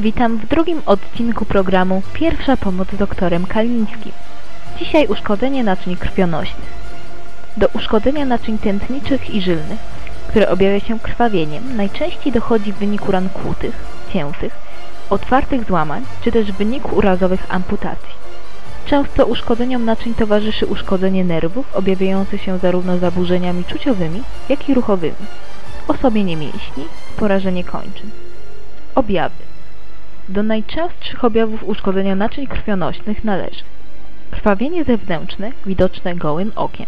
Witam w drugim odcinku programu Pierwsza pomoc doktorem Kalińskim. Dzisiaj uszkodzenie naczyń krwionośnych. Do uszkodzenia naczyń tętniczych i żylnych, które objawia się krwawieniem, najczęściej dochodzi w wyniku ran kłutych, ciętych, otwartych złamań, czy też w wyniku urazowych amputacji. Często uszkodzeniom naczyń towarzyszy uszkodzenie nerwów, objawiające się zarówno zaburzeniami czuciowymi, jak i ruchowymi, osłabienie mięśni, porażenie kończyn. Objawy do najczęstszych objawów uszkodzenia naczyń krwionośnych należy krwawienie zewnętrzne, widoczne gołym okiem,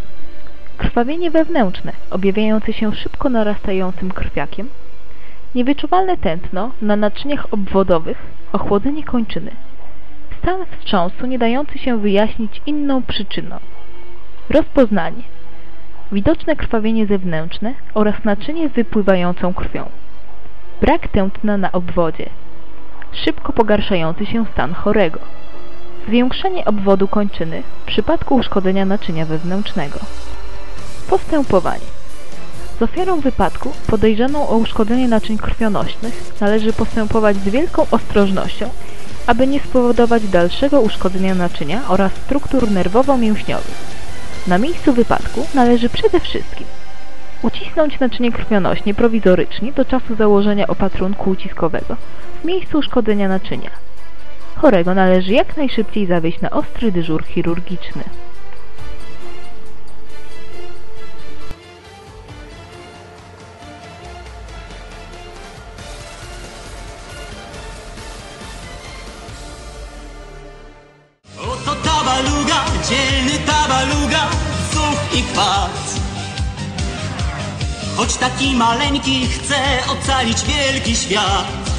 krwawienie wewnętrzne, objawiające się szybko narastającym krwiakiem, niewyczuwalne tętno na naczyniach obwodowych, ochłodzenie kończyny, stan wstrząsu nie dający się wyjaśnić inną przyczyną, rozpoznanie, widoczne krwawienie zewnętrzne oraz naczynie z wypływającą krwią, brak tętna na obwodzie, szybko pogarszający się stan chorego, zwiększenie obwodu kończyny w przypadku uszkodzenia naczynia wewnętrznego. Postępowanie Z ofiarą wypadku podejrzaną o uszkodzenie naczyń krwionośnych należy postępować z wielką ostrożnością, aby nie spowodować dalszego uszkodzenia naczynia oraz struktur nerwowo-mięśniowych. Na miejscu wypadku należy przede wszystkim ucisnąć naczynie krwionośnie prowizorycznie do czasu założenia opatrunku uciskowego w miejscu uszkodzenia naczynia. Chorego należy jak najszybciej zawieźć na ostry dyżur chirurgiczny. Oto tabaluga, dzielny tabaluga, zuch i. Choć taki maleńki chce ocalić wielki świat.